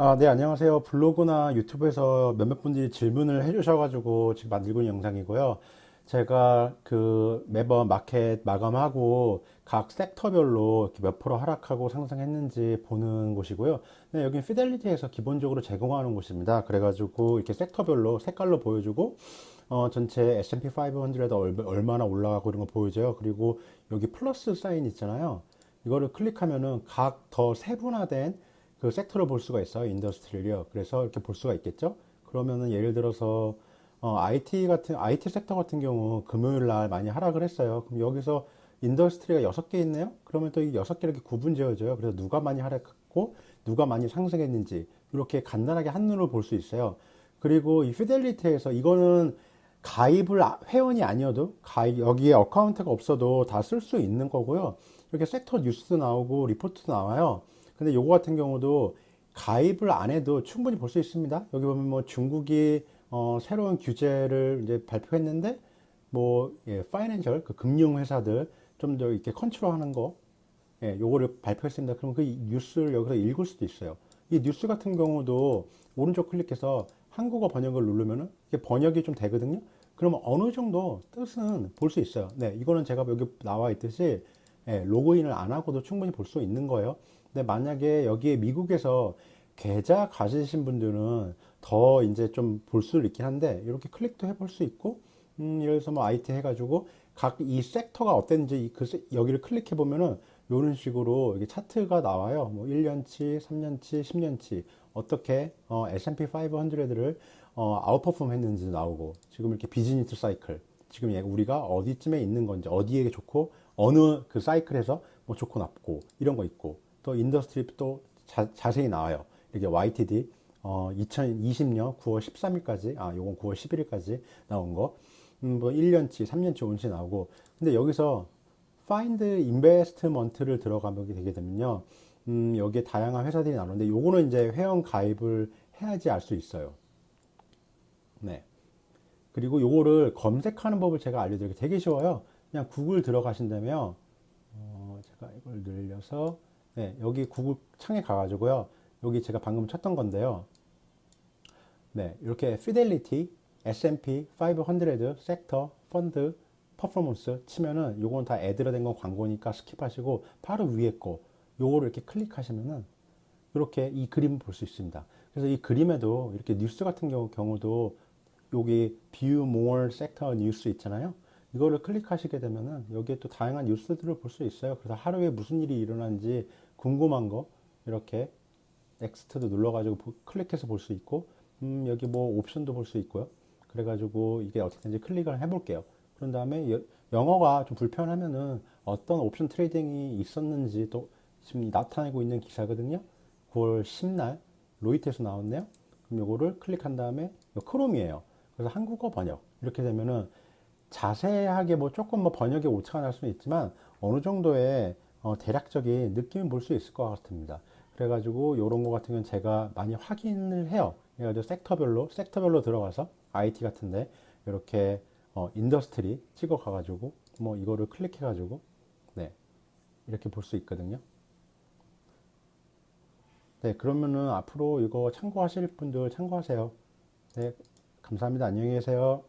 아, 네, 안녕하세요. 블로그나 유튜브에서 몇몇 분들이 질문을 해주셔가지고 지금 만들고 있는 영상이고요. 제가 그 매번 마켓 마감하고 각 섹터별로 몇 프로 하락하고 상승했는지 보는 곳이고요. 네, 여긴 피델리티에서 기본적으로 제공하는 곳입니다. 그래가지고 이렇게 섹터별로 색깔로 보여주고, 어, 전체 S&P 500에 얼- 얼마나 올라가고 이런 거 보여줘요. 그리고 여기 플러스 사인 있잖아요. 이거를 클릭하면은 각 더 세분화된 그 섹터를 볼 수가 있어요. 인더스트리를요. 그래서 이렇게 볼 수가 있겠죠. 그러면은 예를 들어서 어, IT 같은 IT 섹터 같은 경우 금요일 날 많이 하락을 했어요. 그럼 여기서 인더스트리가 여섯 개 있네요. 그러면 또 이 여섯 개 이렇게 구분 지어져요. 그래서 누가 많이 하락했고 누가 많이 상승했는지 이렇게 간단하게 한눈으로 볼 수 있어요. 그리고 이 피델리티에서 이거는 가입을 아- 회원이 아니어도 가입 여기에 어카운트가 없어도 다 쓸 수 있는 거고요. 이렇게 섹터 뉴스 나오고 리포트도 나와요. 근데 요거 같은 경우도 가입을 안 해도 충분히 볼 수 있습니다. 여기 보면 뭐 중국이 어, 새로운 규제를 이제 발표했는데 뭐 예, 파이낸셜 그 금융 회사들 좀 더 이렇게 컨트롤하는 거 예, 요거를 발표했습니다. 그럼 그 뉴스를 여기서 읽을 수도 있어요. 이 뉴스 같은 경우도 오른쪽 클릭해서 한국어 번역을 누르면은 이게 번역이 좀 되거든요. 그러면 어느 정도 뜻은 볼 수 있어요. 네, 이거는 제가 여기 나와 있듯이 예, 로그인을 안 하고도 충분히 볼 수 있는 거예요. 근데 만약에 여기에 미국에서 계좌 가지신 분들은 더 이제 좀 볼 수 있긴 한데 이렇게 클릭도 해볼 수 있고 음, 예를 들어서 뭐 IT 해가지고 각 이 섹터가 어땠는지 이 그, 세- 여기를 클릭해 보면은 이런 식으로 이게 차트가 나와요. 뭐 1년치, 3년치, 10년치 어떻게 어, S&P 500를 어, 아웃퍼폼 했는지 나오고 지금 이렇게 비즈니스 사이클 지금 얘 우리가 어디쯤에 있는 건지 어디에 좋고 어느 그 사이클에서 뭐 좋고 나쁘고 이런 거 있고 또 인더스트리 또 자, 자세히 나와요. 이렇게 YTD 어, 2020년 9월 13일까지 아 요건 9월 11일까지 나온 거 음, 뭐 1년치, 3년치, 5년치 나오고 근데 여기서 Find Investment를 들어가게 되게 되면요. 음, 여기에 다양한 회사들이 나오는데 요거는 이제 회원 가입을 해야지 알 수 있어요. 네. 그리고 요거를 검색하는 법을 제가 알려드릴게요. 되게 쉬워요. 그냥 구글 들어가신다면, 어, 제가 이걸 늘려서, 네, 여기 구글 창에 가가지고요. 여기 제가 방금 쳤던 건데요. 네, 이렇게 fidelity, S&P 500 섹터, 펀드, 퍼포먼스 치면은 요건 다 애드로 된 건 광고니까 스킵하시고 바로 위에 거 요거를 이렇게 클릭하시면은 이렇게 이 그림을 볼수 있습니다. 그래서 이 그림에도 이렇게 뉴스 같은 경우, 경우도 여기 view more sector 뉴스 있잖아요. 이거를 클릭하시게 되면은 여기에 또 다양한 뉴스들을 볼 수 있어요. 그래서 하루에 무슨 일이 일어난지 궁금한 거 이렇게 넥스트도 눌러가지고 보- 클릭해서 볼 수 있고 음, 여기 뭐 옵션도 볼 수 있고요. 그래가지고 이게 어떻게 되는지 클릭을 해볼게요. 그런 다음에 여- 영어가 좀 불편하면은 어떤 옵션 트레이딩이 있었는지 또 지금 나타내고 있는 기사거든요. 9월 10날 로이트에서 나왔네요. 그럼 요거를 클릭한 다음에 크롬이에요. 그래서 한국어 번역 이렇게 되면은 자세하게 뭐 조금 뭐 번역에 오차가 날 수는 있지만 어느 정도의 어, 대략적인 느낌을 볼 수 있을 것 같습니다. 그래가지고 이런 거 같은 경우는 제가 많이 확인을 해요. 그래가지고 섹터별로 섹터별로 들어가서 IT 같은데 이렇게 어, 인더스트리 찍어 가가지고 뭐 이거를 클릭해가지고 네 이렇게 볼 수 있거든요. 네 그러면은 앞으로 이거 참고하실 분들 참고하세요. 네 감사합니다. 안녕히 계세요.